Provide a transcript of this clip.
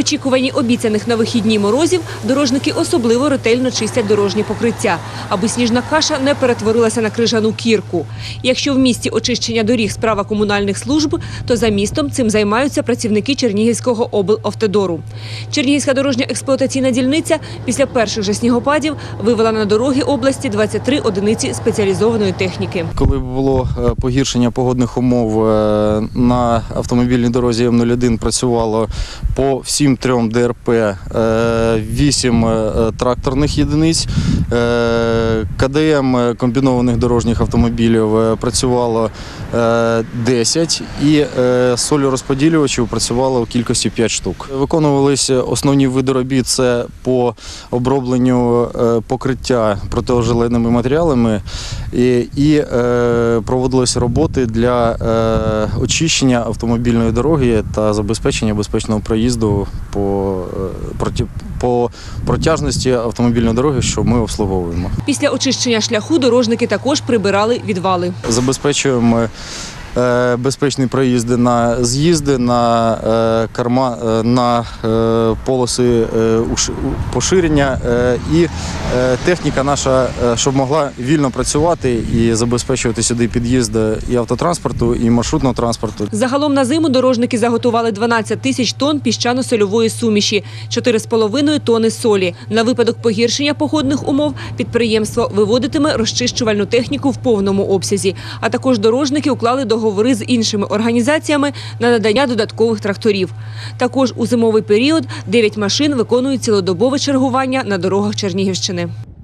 очікуванні обіцяних на вихідні морозів дорожники особливо ретельно чистять дорожні покриття, аби сніжна каша не перетворилася на крижану кірку. Якщо в місті очищення доріг справа комунальних служб, то за містом цим займаються працівники Чернігівського облавтодору. Чернігівська дорожня експлуатаційна дільниця після перших же снігопадів вивела на дороги області 23 одиниці спеціалізованої техніки. Коли було е, погіршення погодних умов е, на автомобільній дорозі М01 працювало по всім трьом ДРП е, вісім е, тракторних єдиниць. Е, КДМ комбінованих дорожніх автомобілів працювало е, 10 і солірозподілювачів працювало у кількості 5 штук. Виконувалися основні види робіт це по обробленню покриття протиожеленими матеріалами і, і е, проводилися роботи для е, очищення автомобільної дороги та забезпечення безпечного проїзду по, е, проти, по протяжності автомобільної дороги, що ми обслуговуємо. Після очищення шляху дорожники також прибирали відвали. Забезпечуємо безпечні проїзди на з'їзди, на е, карма, е, на е, полоси е, поширення е, і е, техніка наша, е, щоб могла вільно працювати і забезпечувати сюди під'їзд і автотранспорту, і маршрутного транспорту. Загалом на зиму дорожники заготували 12 тисяч тонн піщано-сольової суміші, 4,5 тонни солі. На випадок погіршення погодних умов підприємство виводитиме розчищувальну техніку в повному обсязі. А також дорожники уклали договори з іншими організаціями на надання додаткових тракторів. Також у зимовий період 9 машин виконують цілодобове чергування на дорогах Чернігівщини.